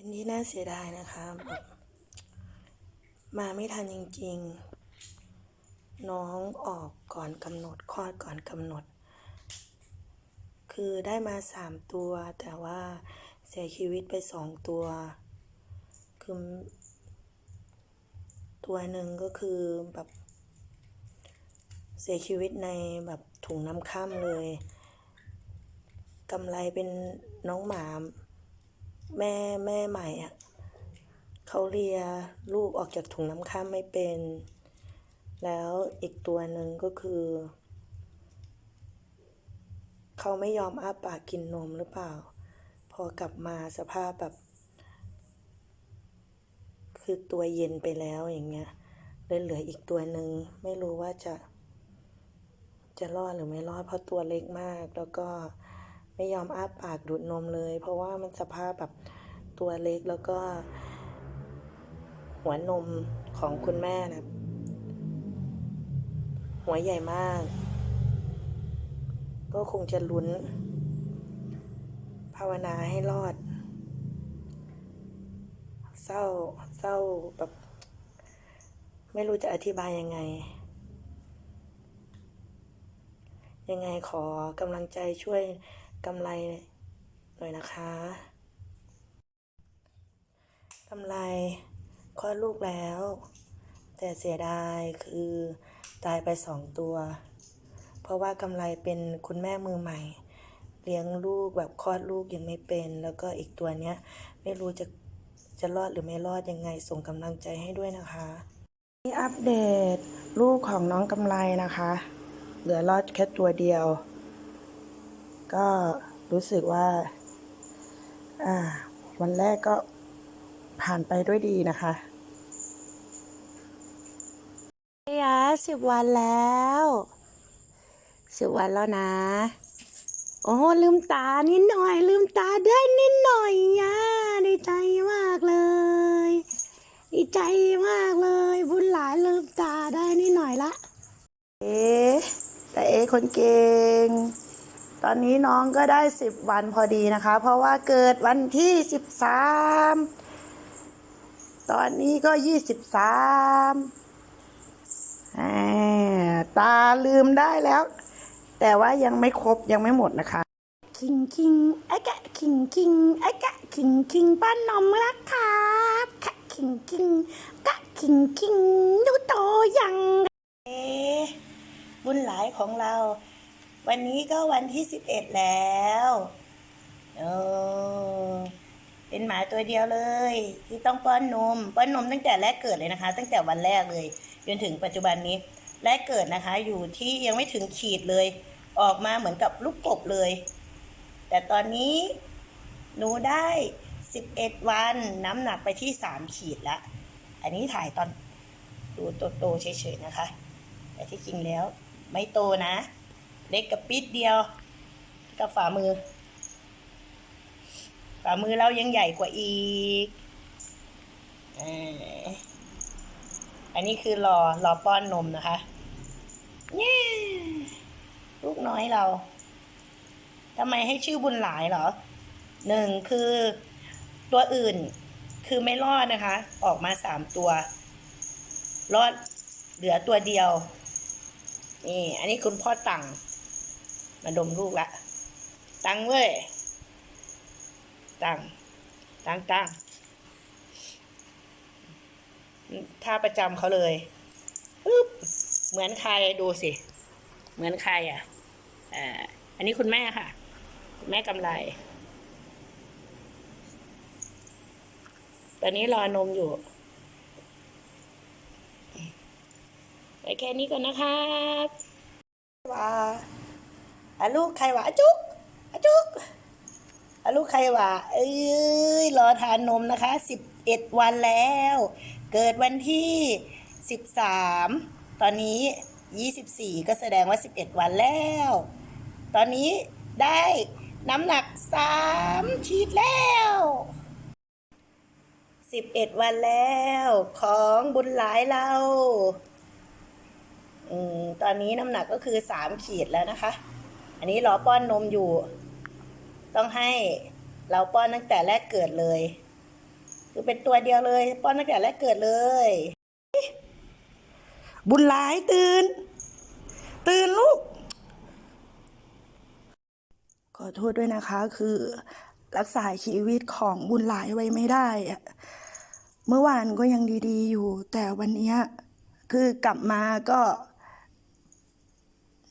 เป็นที่น่าเสียดายนะคะมาไม่ทันจริง ๆ น้องออกก่อนกำหนดคลอดก่อนกำหนด คือได้มาสามตัว แต่ว่าเสียชีวิตไปสองตัว คือ ตัวหนึ่งก็คือแบบเสียชีวิตในแบบถุงน้ำข้ามเลยกำไรเป็นน้องหมา แม่แม่ใหม่อะเขาเลียลูกออกจากถุงน้ำข้ามไม่เป็น แล้วอีกตัวหนึ่งก็คือ เขาไม่ยอมอ้าปากกินนมหรือเปล่า พอกลับมาสภาพแบบ คือตัวเย็นไปแล้วอย่างเงี้ยเลยเหลืออีกตัวหนึ่งไม่รู้ว่าจะ จะรอดหรือไม่รอดเพราะตัวเล็กมากแล้วก็ ไม่ยอมอ้าปากดูดนมเลย เพราะว่ามันสภาพแบบตัวเล็กแล้วก็ หัวนมของคุณแม่นะหัวใหญ่มาก ก็คงจะลุ้น ภาวนาให้รอด เศร้าเศร้าแบบ ไม่รู้จะอธิบายยังไงยังไงขอกำลังใจช่วย กำไรหน่อยนะคะกำไรคลอดลูกแล้ว แต่เสียดายคือตายไปสองตัว เพราะว่ากำไรเป็นคุณแม่มือใหม่ เลี้ยงลูกแบบคลอดลูกยังไม่เป็น แล้วก็อีกตัวเนี้ย ไม่รู้จะจะรอดหรือไม่รอดยังไงส่งกำลังใจให้ด้วยนะคะนี่อัปเดตลูกของน้องกำไรนะคะ เหลือรอดแค่ตัวเดียว ก็รู้สึกว่า อ่า วันแรกก็ผ่านไปด้วยดีนะคะยาสิบวันแล้วสิบวันแล้วนะ โอ้ลืมตานิดหน่อย ลืมตาได้นิดหน่อยย่าดีใจมากเลย ดีใจมากเลย บุญหลายลืมตาได้นิดหน่อยละ เอ๊แต่เอ๊คนเก่ง ตอนนี้น้องก็ได้สิบวันพอดีนะคะ เพราะว่าเกิดวันที่สิบสามตอนนี้ก็ยี่สิบสามตาลืมได้แล้ว แต่ว่ายังไม่ครบยังไม่หมดนะคะ คิงคิงไอ้กะคิงคิงไอ้กะคิงคิงป้านนมรักครับกะคิงคิงกะคิงคิงดูโตยังเอบุญหลายของเรา วันนี้ก็วันที่สิบเอ็ดแล้วโอ้เป็นหมาตัวเดียวเลย ที่ต้องป้อนนมป้อนนมตั้งแต่แรกเกิดเลยนะคะ ตั้งแต่วันแรกเลยจนถึงปัจจุบันนี้แรกเกิดนะคะ อยู่ที่ยังไม่ถึงขีดเลย ออกมาเหมือนกับลูกกบเลย แต่ตอนนี้หนูได้สิบเอ็ดวันน้ำหนักไปที่สามขีดละอันนี้ถ่ายตอนดูโตๆเฉยๆนะคะ แต่ที่จริงแล้วไม่โตนะ เล็กกับปิดเดียว กับฝ่ามือ ฝ่ามือเรายังใหญ่กว่าอีกอันนี้คือรอรอป้อนนมนะคะเนี่ยลูกน้อยเราทำไมให้ชื่อบุญหลายเหรอหนึ่งคือตัวอื่นคือไม่รอดนะคะ ออกมาสามตัว รอดเหลือตัวเดียว นี่ อันนี้คุณพ่อตัง มาดมลูกละ ตังเว้ย ตัง ตังตังท่าประจำเขาเลยปึ๊บเหมือนใครดูสิ เหมือนใครอะอ่าอันนี้คุณแม่ค่ะ แม่กำไร ตอนนี้รอนมอยู่ไปแค่นี้ก่อนนะครับว่า อาลูกใครวะอาจุกอาจุกอาลูกใครวะเอ้ยรอทานนมนะคะสิบเอ็ดวันแล้ว เกิดวันที่สิบสามตอนนี้ยี่สิบสี่ก็แสดงว่าสิบเอ็ดวันแล้ว ตอนนี้ได้น้ำหนักสามขีดแล้วสิบเอ็ดวันแล้ว ของบุญหลายเราอืมตอนนี้น้ำหนักก็คือสามขีดแล้วนะคะ อันนี้รอป้อนนมอยู่ ต้องให้เราป้อนตั้งแต่แรกเกิดเลย คือเป็นตัวเดียวเลย ป้อนตั้งแต่แรกเกิดเลย บุญหลายตื่น ตื่นลูก ขอโทษด้วยนะคะ คือรักษาชีวิตของบุญหลายไว้ไม่ได้อะเมื่อวานก็ยังดีๆอยู่ แต่วันนี้คือกลับมาก็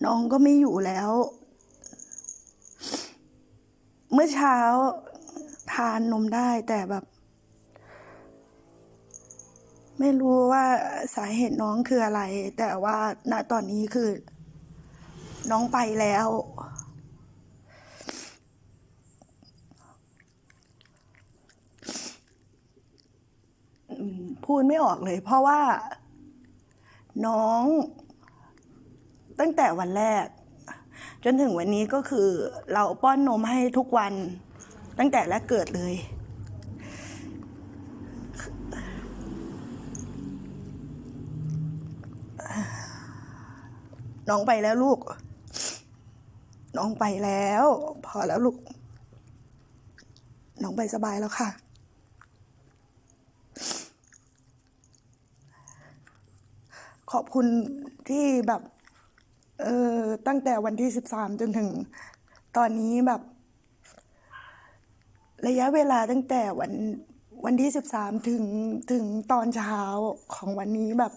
น้องก็ไม่อยู่แล้ว เมื่อเช้าทานนมได้แต่แบบ ไม่รู้ว่าสาเหตุน้องคืออะไร แต่ว่าณตอนนี้คือ น้องไปแล้ว พูดไม่ออกเลย เพราะว่า น้อง ตั้งแต่วันแรก จนถึงวันนี้ก็คือเราป้อนนมให้ทุกวันตั้งแต่แรกเกิดเลย น้องไปแล้วลูก น้องไปแล้ว พอแล้วลูก น้องไปสบายแล้วค่ะขอบคุณที่แบบ เออตั้งแต่วันที่สิบสามจนถึง ตอนนี้แบบ ระยะเวลาตั้งแต่วันวันที่สิบสามถึงถึงตอนเช้าของวันนี้แบบ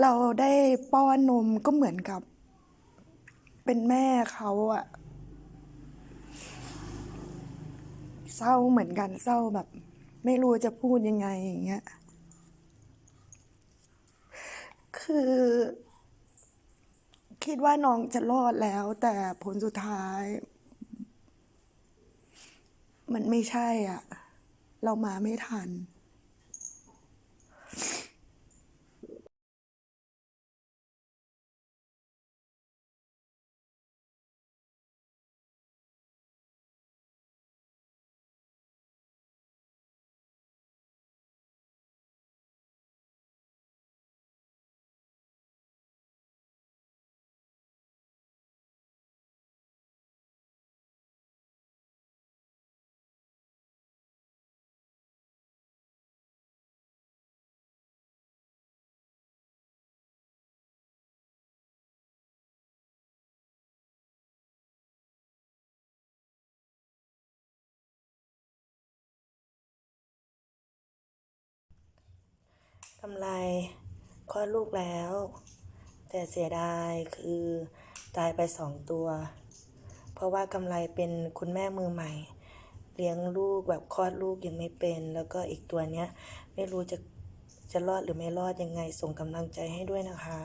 เราได้ป้อนนมก็เหมือนกับ เป็นแม่เขาอะเศร้าเหมือนกันเศร้าแบบ ไม่รู้จะพูดยังไงอย่างเงี้ย คือ คิดว่าน้องจะรอดแล้ว แต่ผลสุดท้าย มันไม่ใช่อะ เรามาไม่ทัน กำไรคลอดลูกแล้ว แต่เสียดายคือตายไปสองตัว เพราะว่ากำไรเป็นคุณแม่มือใหม่ เลี้ยงลูกแบบคลอดลูกยังไม่เป็น แล้วก็อีกตัวเนี้ย ไม่รู้จะจะรอดหรือไม่รอดยังไงส่งกำลังใจให้ด้วยนะคะ